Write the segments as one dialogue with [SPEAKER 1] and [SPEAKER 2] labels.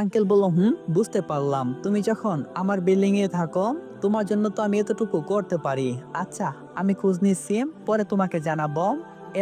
[SPEAKER 1] Uncle বলল, হুম, বুঝতে পারলাম। তুমি যখন আমার বিল্ডিং এ থাকো, তোমার জন্য তো আমি এতটুকু করতে পারি। আচ্ছা আমি খোঁজ নিচ্ছি, পরে তোমাকে জানাব।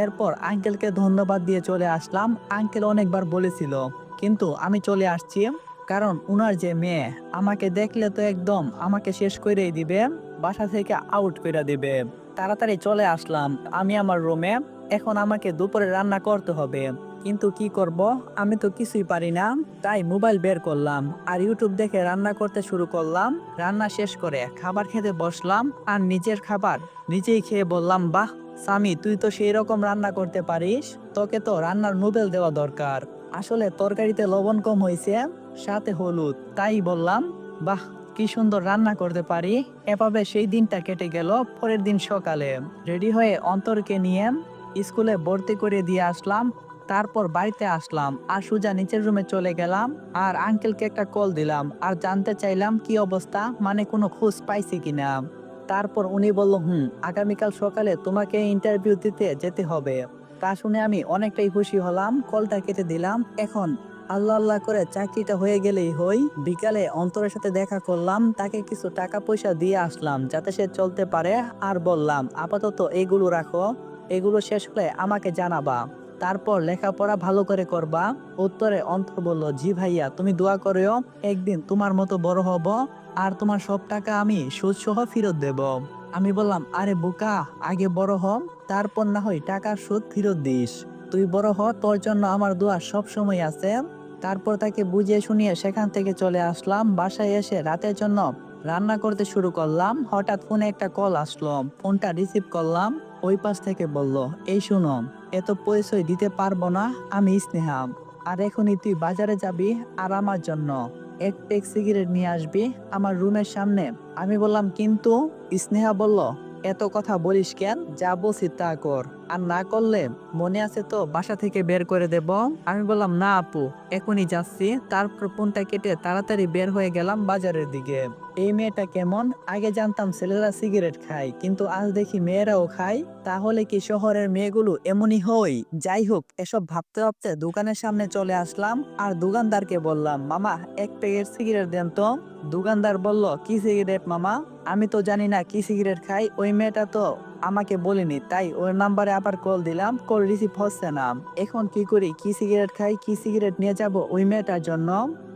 [SPEAKER 1] এরপর আঙ্কেলকে ধন্যবাদ দিয়ে চলে আসলাম। আঙ্কেল অনেকবার বলেছিল, কিন্তু আমি চলে আসছি, কারণ উনার যে মেয়ে, আমাকে দেখলে তো একদম আমাকে শেষ করেই দিবে, বাসা থেকে আউট করে দিবে। তাড়াতাড়ি চলে আসলাম। আমি আমার রুমে এখন আমাকে দুপুরে রান্না করতে হবে। কিন্তু কি করব? আমি তো কিছুই পারি না। তাই মোবাইল বের করলাম আর ইউটিউব দেখে রান্না করতে শুরু করলাম। রান্না শেষ করে খাবার খেতে বসলাম আর নিজের খাবার নিজেই খেয়ে বললাম, বাহ, স্বামী, তুই তো সেই রকম রান্না করতে পারিস। তোকে তো রান্নার নোবেল দেওয়া দরকার। আসলে তরকারিতে লবণ কম হয়েছে, সাথে হলুদ। তাই বললাম, বাহ, কি সুন্দর রান্না করতে পারি। এভাবে সেই দিনটা কেটে গেল। পরের দিন সকালে রেডি হয়ে অন্তরকে নিয়ে স্কুলে ভর্তি করে দিয়ে আসলাম, তারপর বাড়িতে আসলাম আর সুজা নিচের রুমে চলে গেলাম আর আঙ্কেলকে একটা কল দিলাম আর জানতে চাইলাম কি অবস্থা মানে কোনো খোঁজ পাইছি কিনা। তারপর উনি বলল, হুম, আগামীকাল সকালে তোমাকে ইন্টারভিউ দিতে যেতে হবে। তা শুনে আমি অনেকটাই খুশি হলাম কলটা কেটে দিলাম। এখন আল্লাহ আল্লাহ করে চাকরিটা হয়ে গেলেই হই, বিকালে অন্তরের সাথে দেখা করলাম, তাকে কিছু টাকা পয়সা দিয়ে আসলাম যাতে সে চলতে পারে। আর বললাম, আপাতত এগুলো রাখো। এগুলো শেষ হলে আমাকে জানাবা। তারপর লেখাপড়া ভালো করে করবা। উত্তরে অন্তর বলল, জি ভাইয়া, তুমি দোয়া করেও, একদিন তোমার মতো বড় হব আর তোমার সব টাকা আমি সুদ সহ ফেরত দেব। আমি বললাম, আরে বোকা, আগে বড় হ, তারপর না হয় টাকার সুদ ফেরত দিস। তুই বড় হ, তোর জন্য আমার দোয়া সব সময় আছে। তারপর তাকে বুঝিয়ে শুনিয়ে সেখান থেকে চলে আসলাম। বাসায় এসে রাতের জন্য রান্না করতে শুরু করলাম, হঠাৎ ফোনে একটা কল আসলো। ফোনটা রিসিভ করলাম, ওই পাশ থেকে বলল, এই শুনো, এত পরিচয় দিতে পারব না, আমি স্নেহা। আর এখনই তুই বাজারে যাবি আর আমার জন্য। এক পেক সিগারেট নিয়ে আসবি আমার রুমের সামনে। আমি বললাম, কিন্তু, স্নেহা বলল, এত কথা বলিস কেন? যা বলছি তা কর। আর না করলে মনে আছে তো বাসা থেকে বের করে দেব। আমি বললাম, না আপু, এখনই যাচ্ছি। তারপর ফোনটা কেটে তাড়াতাড়ি বের হয়ে গেলাম বাজারের দিকে। এই মেয়েটা কেমন? আগে জানতাম ছেলেরা সিগারেট খায়, কিন্তু আজ দেখি মেয়েরাও খায়। তাহলে কি শহরের মেয়েগুলো এমনই হই যাই হোক, এসব ভাবতে ভাবতে দোকানের সামনে চলে আসলাম আর দোকানদারকে বললাম, মামা, এক প্যাকেট সিগারেট দেন তো। দোকানদার বলল, কি সিগারেট মামা? আমি তো জানি না কি সিগারেট খাই ওই মেয়েটা তো আমাকে বলেনি, তাই ওর নাম্বারে আবার কল দিলাম, কল রিসিভ হচ্ছে না। এখন কি করি, কি সিগারেট খাই, কি সিগারেট নিয়ে যাব ওই মেয়েটার জন্য?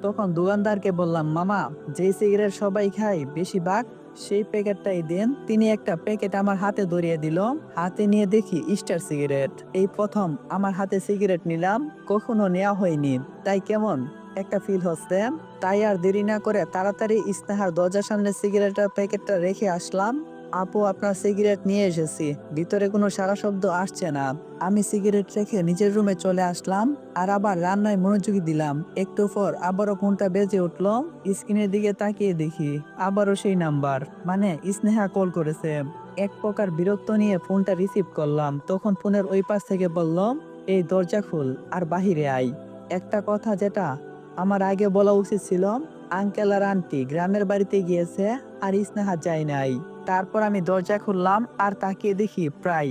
[SPEAKER 1] তখন দোকানদারকে বললাম, মামা, যে সিগারেট সবাই খায়, বেশিরভাগ সেই প্যাকেটটাই দেন। তিনি একটা প্যাকেট আমার হাতে ধরিয়ে দিল, হাতে নিয়ে দেখি স্টার সিগারেট। এই প্রথম আমার হাতে সিগারেট নিলাম, কখনো নেওয়া হয়নি। তাই কেমন একটা ফিল হচ্ছে। তাই আর দেরি না করে তাড়াতাড়ি ইস্তাহার দরজার সামনে সিগারেটের প্যাকেটটা রেখে আসলাম। আপু, আপনার সিগারেট নিয়ে এসেছি। ভিতরে কোনো সারা শব্দ আসছে না। আমি সিগারেট রেখে নিজের রুমে চলে আসলাম আর আবার রান্নায় মনোযোগী দিলাম। একটু পর আবারও ফোনটা বেজে উঠল। স্ক্রিনের দিকে তাকিয়ে দেখি, আবারও সেই নাম্বার। মানে স্নেহা কল করেছে। এক প্রকার বিরক্ত নিয়ে ফোনটা রিসিভ করলাম। তখন ফোনের ওই পাশ থেকে বললাম এই দরজা খুল আর বাহিরে আই একটা কথা যেটা আমার আগে বলা উচিত ছিল, আঙ্কেল আর আন্টি গ্রামের বাড়িতে গিয়েছে আর স্নেহা যায় নাই। তারপর আমি দরজা খুললাম আর তাকিয়ে দেখি প্রায়